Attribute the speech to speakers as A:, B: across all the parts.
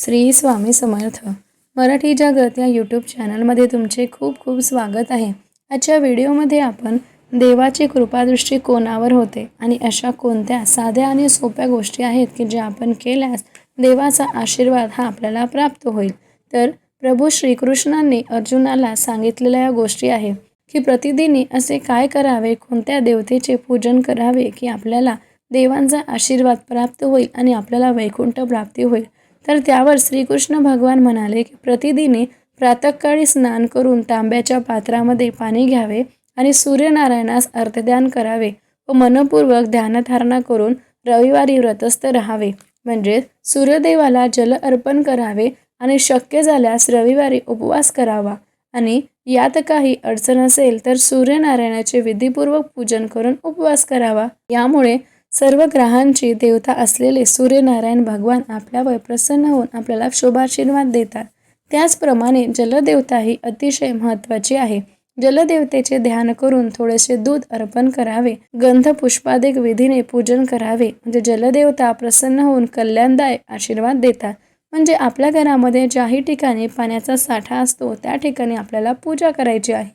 A: श्री स्वामी समर्थ. मराठी जगत या यूट्यूब चॅनलमध्ये तुमचे खूप खूप स्वागत आहे. आजच्या व्हिडिओमध्ये आपण देवाची कृपादृष्टी कोणावर होते आणि अशा कोणत्या साध्या आणि सोप्या गोष्टी आहेत की ज्या आपण केल्यास देवाचा आशीर्वाद हा आपल्याला प्राप्त होईल. तर प्रभू श्रीकृष्णांनी अर्जुनाला सांगितलेल्या या गोष्टी आहे की प्रतिदिनी असे काय करावे कोणत्या देवतेचे पूजन करावे की आपल्याला देवांचा आशीर्वाद प्राप्त होईल आणि आपल्याला वैकुंठ प्राप्ती होईल. तर त्यावर श्रीकृष्ण भगवान म्हणाले की प्रतिदिनी प्रातःकाळी स्नान करून तांब्याच्या पात्रामध्ये पाणी घ्यावे आणि सूर्यनारायणास अर्थध्यान करावे व मनपूर्वक ध्यानधारणा करून रविवारी व्रतस्थ राहावे. म्हणजे सूर्यदेवाला जल अर्पण करावे आणि शक्य झाल्यास रविवारी उपवास करावा. आणि यात काही अडचण असेल तर सूर्यनारायणाचे विधीपूर्वक पूजन करून उपवास करावा. यामुळे सर्व ग्रहांची देवता असलेले सूर्यनारायण भगवान आपल्यावर प्रसन्न होऊन आपल्याला शुभाशीर्वाद देतात. त्याचप्रमाणे जलदेवता ही अतिशय महत्त्वाची आहे. जलदेवतेचे ध्यान करून थोडेसे दूध अर्पण करावे. गंध पुष्पादिक विधीने पूजन करावे. म्हणजे जलदेवता प्रसन्न होऊन कल्याणदायक आशीर्वाद देतात. म्हणजे आपल्या घरामध्ये ज्याही ठिकाणी पाण्याचा साठा असतो त्या ठिकाणी आपल्याला पूजा करायची आहे.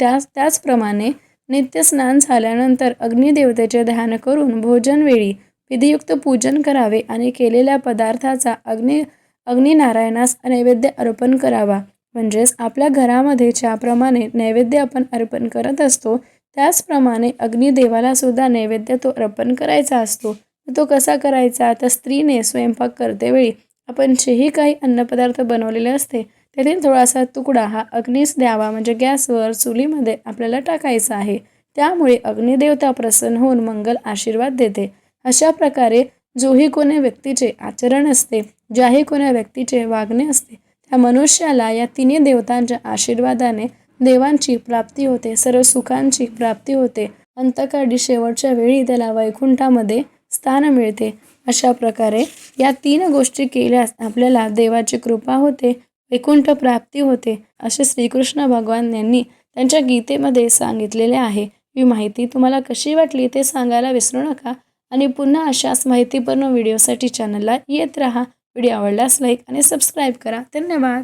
A: त्याच त्याचप्रमाणे नित्य स्नान झाल्यानंतर अग्निदेवतेचे ध्यान करून भोजनवेळी विधियुक्त पूजन करावे आणि केलेल्या पदार्थाचा अग्नि अग्निनारायणास नैवेद्य अर्पण करावा. म्हणजेच आपल्या घरामध्ये ज्याप्रमाणे नैवेद्य आपण अर्पण करत असतो त्याचप्रमाणे अग्निदेवाला सुद्धा नैवेद्य तो अर्पण करायचा असतो. तो कसा करायचा? तर स्त्रीने स्वयंपाक करतेवेळी आपण जेही काही अन्नपदार्थ बनवलेले असते त्यातील थोडासा तुकडा हा अग्नीस द्यावा म्हणजे गॅसवर चुलीमध्ये आपल्याला टाकायचा आहे. त्यामुळे अग्निदेवता प्रसन्न होऊन मंगल आशीर्वाद देते. अशा प्रकारे जोही कोण्या व्यक्तीचे आचरण असते ज्याही कोण्या व्यक्तीचे वागणे असते त्या मनुष्याला या तिन्ही देवतांच्या आशीर्वादाने देवांची प्राप्ती होते सर्व सुखांची प्राप्ती होते. अंतकाळी शेवटच्या वेळी त्याला वैकुंठामध्ये स्थान मिळते. अशा प्रकारे या तीन गोष्टी केल्यास आपल्याला देवाची कृपा होते वैकुंठ प्राप्ती होते असे श्रीकृष्ण भगवान यांनी त्यांच्या गीतेमध्ये सांगितलेले आहे. ही माहिती तुम्हाला कशी वाटली ते सांगायला विसरू नका आणि पुन्हा अशाच माहितीपूर्ण व्हिडिओसाठी चॅनलला येत राहा. व्हिडिओ आवडल्यास लाईक आणि सबस्क्राईब करा. धन्यवाद.